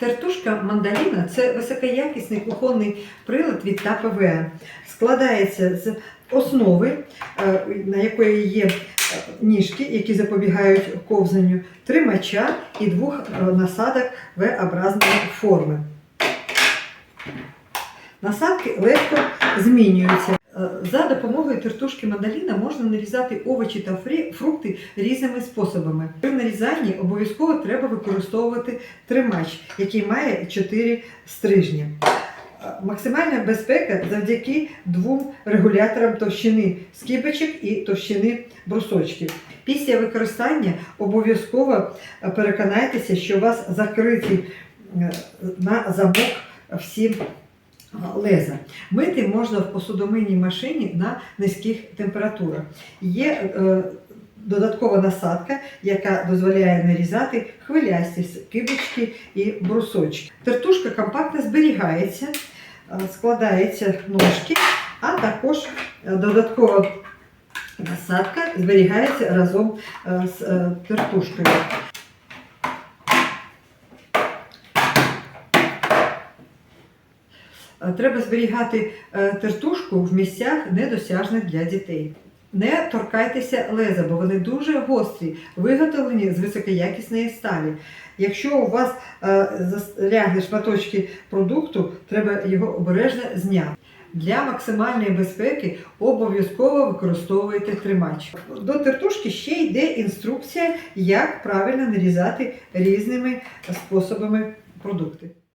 Тертушка мандаліна це високоякісний кухонний прилад від ТАПВ. Складається з основи, е, на якої є е, ніжки, які запобігають ковзанню, тримача і двох е, насадок В-образної форми. Насадки легко змінюються. За допомогою тертушки мандаліна можна нарізати овочі та фрукти різними способами. При нарізанні обов'язково треба використовувати тримач, який має 4 стрижні. Максимальна безпека завдяки двом регуляторам товщини скибочок і товщини брусочків. Після використання обов'язково е, переконайтеся, що у вас закриті е, на замок всі леза. Мити можна в посудомийній машині на низьких температурах. Є е, додаткова насадка, яка дозволяє нарізати хвилясті скибочки і брусочки. Тертушка компактно зберігається, складається ножки, а також е, додаткова насадка зберігається разом е, з е, тертушкою. Треба зберігати е, тертушку в місцях недосяжних для дітей. Не торкайтеся леза, бо вони дуже гострі, виготовлені з високоякісної сталі. Якщо у вас е, застрягли шматочки продукту, треба його обережно зняти. Для максимальної безпеки обов'язково використовуйте тримач. До тертушки ще йде інструкція, як правильно нарізати різними способами продукти.